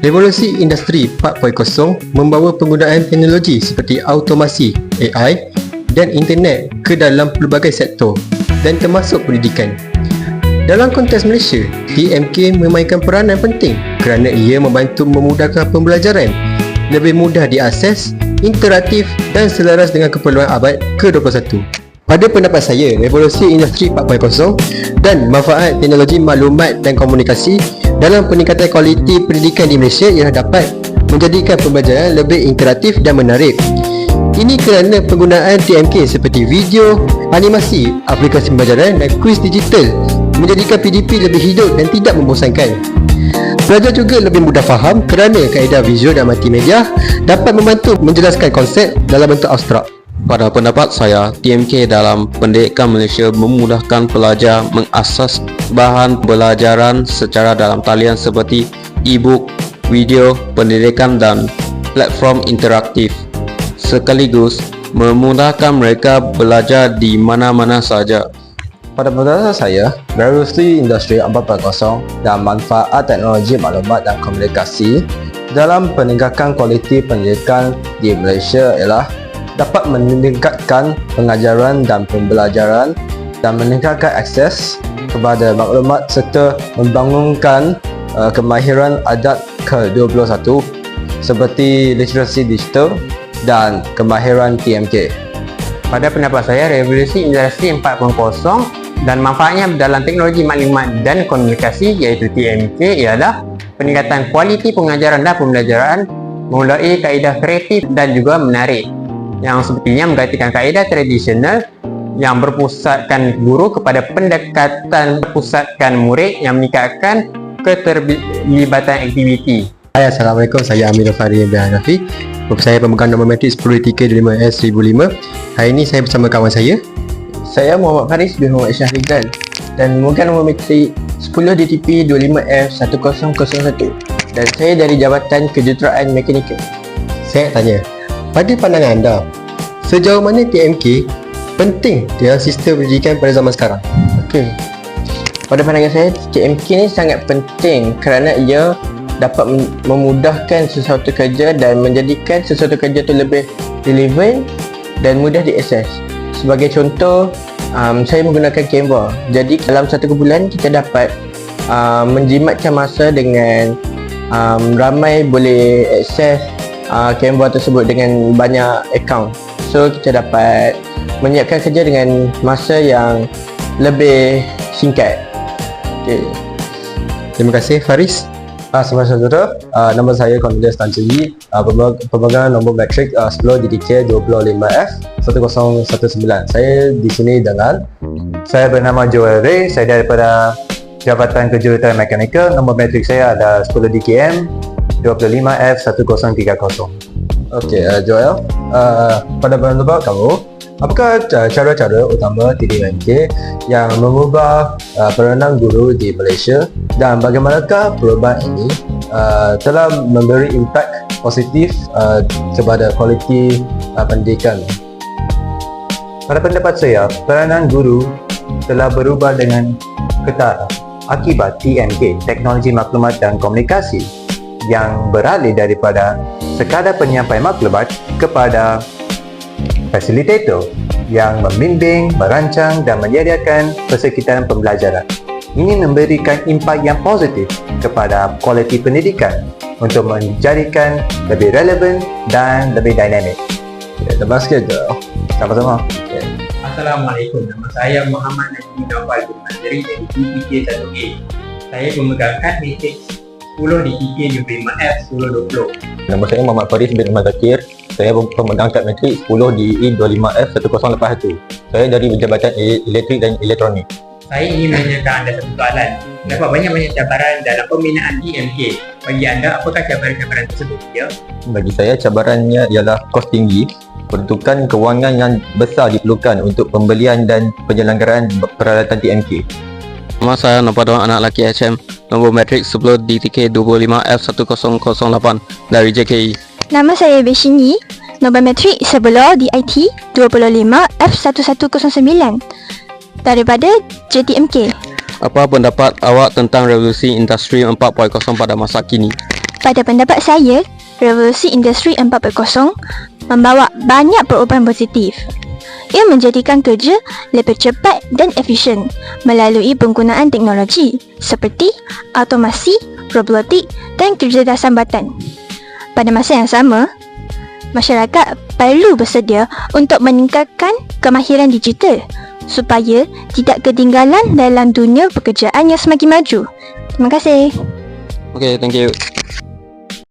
Revolusi Industri 4.0 membawa penggunaan teknologi seperti automasi, AI dan internet ke dalam pelbagai sektor dan termasuk pendidikan. Dalam konteks Malaysia, TMK memainkan peranan penting kerana ia membantu memudahkan pembelajaran lebih mudah diakses, interaktif dan selaras dengan keperluan abad ke-21. Pada pendapat saya, revolusi industri 4.0 dan manfaat teknologi maklumat dan komunikasi dalam peningkatan kualiti pendidikan di Malaysia ialah dapat menjadikan pembelajaran lebih interaktif dan menarik. Ini kerana penggunaan TMK seperti video, animasi, aplikasi pembelajaran dan kuis digital menjadikan PDP lebih hidup dan tidak membosankan. Pelajar juga lebih mudah faham kerana kaedah visual dan multimedia dapat membantu menjelaskan konsep dalam bentuk abstrak. Pada pendapat saya, TMK dalam pendidikan Malaysia memudahkan pelajar mengakses bahan pelajaran secara dalam talian seperti e-book, video, pendidikan dan platform interaktif. Sekaligus memudahkan mereka belajar di mana-mana saja. Pada pendapat saya, revolusi industri 4.0 dan manfaat teknologi maklumat dan komunikasi dalam peningkatan kualiti pendidikan di Malaysia ialah dapat meningkatkan pengajaran dan pembelajaran dan meningkatkan akses kepada maklumat serta membangunkan uh, kemahiran adat ke-21 seperti literasi digital dan kemahiran TMK. Pada pendapat saya, revolusi industri 4.0 dan manfaatnya dalam teknologi maklumat dan komunikasi iaitu TMK ialah peningkatan kualiti pengajaran dan pembelajaran melalui kaedah kreatif dan juga menarik yang sepertinya menggantikan kaedah tradisional yang berpusatkan guru kepada pendekatan berpusatkan murid yang meningkatkan keterlibatan aktiviti. Hai Assalamualaikum, saya Amir Fahri bin Hanafi Saya pemegang nombor metrik 10-3-25S 1005 Hari ini saya bersama kawan saya. Saya Muhammad Faris bin Muhammad Syah Rizal. Dan memegang nombor metrik 10 DTP 25F1001 dan saya dari Jabatan Kejuruteraan Mekanikal. Saya tanya Pada pandangan anda Sejauh mana TMK penting dalam sistem pendidikan pada zaman sekarang? Okey. Pada pandangan saya, CMK ni sangat penting kerana ia dapat mem- memudahkan sesuatu kerja dan menjadikan sesuatu kerja tu lebih relevan dan mudah diakses. Sebagai contoh, um, saya menggunakan Canva. Jadi dalam satu bulan kita dapat um, menjimatkan masa dengan um, ramai boleh akses uh, Canva tersebut dengan banyak account. So kita dapat menyiapkan kerja dengan masa yang lebih singkat. Okay. Terima kasih Faris Ah, Selamat saudara, uh, nama saya Cornelius Tan Chee Yi, uh, pemegang nombor metrik uh, 10 DDK 25F 1019. Saya di sini dengan Saya bernama Joel Ray, saya daripada Jabatan Kejuruteraan Mekanikal. Nombor metrik saya ada 10 DKM 25F1030. Okey, uh, Joel. Uh, pada pendapat kamu, apakah ca- cara-cara utama TDMK yang mengubah uh, peranan guru di Malaysia dan bagaimanakah perubahan ini uh, telah memberi impak positif uh, kepada kualiti uh, pendidikan? Pada pendapat saya, peranan guru telah berubah dengan ketara akibat TMK, Teknologi Maklumat dan Komunikasi yang beralih daripada sekadar penyampai maklumat kepada fasilitator yang membimbing, merancang dan menyediakan persekitaran pembelajaran. Ini memberikan impak yang positif kepada kualiti pendidikan untuk menjadikan lebih relevan dan lebih dinamik. Okay, terima kasih. Sama-sama. Assalamualaikum, nama saya Muhammad Najmi Nawal bin Mazri dari DPK 1A. Saya pemegang kad metrik 10 DPK 25F 1020. Nama saya Muhammad Faris bin Ahmad Zakir. Saya pemegang kad metrik 10 di E25F 1081. Saya dari Jabatan Elektrik dan Elektronik. Saya ingin menanyakan anda satu soalan. Dapat banyak-banyak cabaran dalam pembinaan DMK. Bagi anda, apakah cabaran-cabaran tersebut? Ya? Bagi saya cabarannya ialah kos tinggi, peruntukan kewangan yang besar diperlukan untuk pembelian dan penyelenggaraan peralatan TMK. Nama saya Nopadon anak lelaki HM Nombor metrik 10 DTK 25F1008 dari JKI Nama saya Beshinyi, nombor metrik sebelah DIT 25F1109 daripada JTMK. Apa pendapat awak tentang revolusi industri 4.0 pada masa kini? Pada pendapat saya, revolusi industri 4.0 membawa banyak perubahan positif. Ia menjadikan kerja lebih cepat dan efisien melalui penggunaan teknologi seperti automasi, robotik dan kecerdasan batan. Pada masa yang sama, masyarakat perlu bersedia untuk meningkatkan kemahiran digital supaya tidak ketinggalan dalam dunia pekerjaan yang semakin maju. Terima kasih. Okay, thank you.